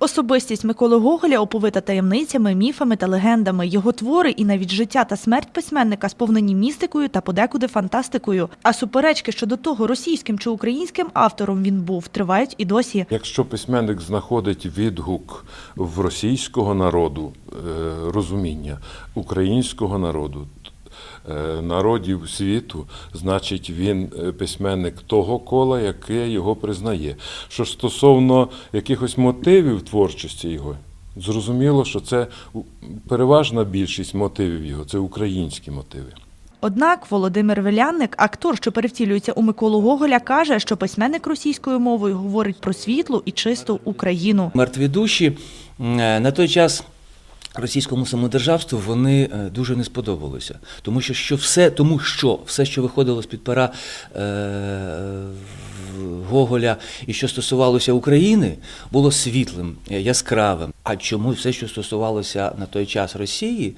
Особистість Миколи Гоголя оповита таємницями, міфами та легендами. Його твори і навіть життя та смерть письменника сповнені містикою та подекуди фантастикою. А суперечки щодо того, російським чи українським автором він був, тривають і досі. Якщо письменник знаходить відгук в російського народу, е, розуміння українського народу, народів світу, значить він е, письменник того кола, яке його признає. Що ж стосовно якихось мотивів творчості його, зрозуміло, що це переважна більшість мотивів його це українські мотиви. Однак Володимир Велянник, актор, що перевтілюється у Миколу Гоголя, каже, що письменник російською мовою говорить про світлу і чисту Україну. Мертві душі е, на той час. Російському самодержавству вони е, дуже не сподобалися, тому що, що все, тому що все, що виходило з під пера е, Гоголя і що стосувалося України, було світлим, е, яскравим. А чому все, що стосувалося на той час Росії,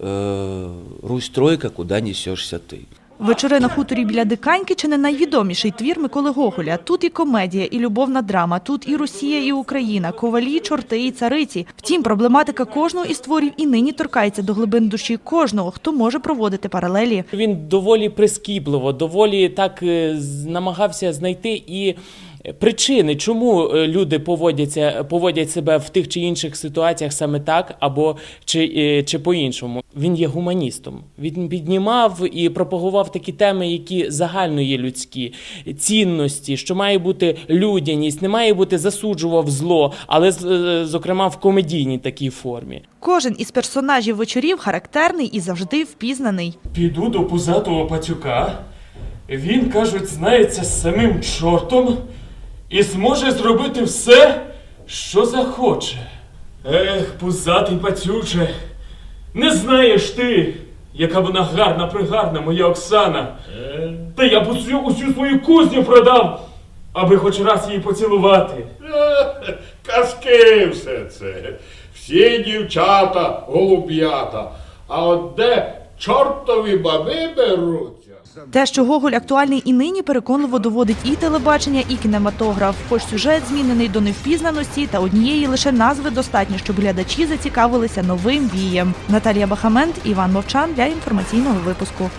е, Русь тройка, куди несешся ти? Вечори на хуторі біля Диканьки чи не найвідоміший твір Миколи Гоголя. Тут і комедія, і любовна драма, тут і Росія, і Україна, ковалі, чорти і цариці. Втім, проблематика кожного із творів і нині торкається до глибин душі кожного, хто може проводити паралелі. Він доволі прискіпливо, доволі так е, намагався знайти і причини, чому е, люди поводяться, поводять себе в тих чи інших ситуаціях саме так, або чи, е, чи по-іншому. Він є гуманістом. Він піднімав і пропагував такі теми, які загально є людські, цінності, що має бути людяність, не має бути засуджував зло, але з- е, зокрема в комедійній такій формі. Кожен із персонажів вечорів характерний і завжди впізнаний. Піду до пузатого пацюка. Він, кажуть, знається з самим чортом і зможе зробити все, що захоче. Ех, пузатий пацюче, не знаєш ти, яка вона гарна, пригарна, моя Оксана. Та я б усю, усю свою кузню продав, аби хоч раз її поцілувати. Е, Казки все це. Всі дівчата, голуб'ята. А от де чортові баби беруться? Те, що Гоголь актуальний і нині, переконливо доводить і телебачення, і кінематограф. Хоч сюжет змінений до невпізнаності, та однієї лише назви достатньо, щоб глядачі зацікавилися новим вієм. Наталія Бахамент, Іван Мовчан для інформаційного випуску.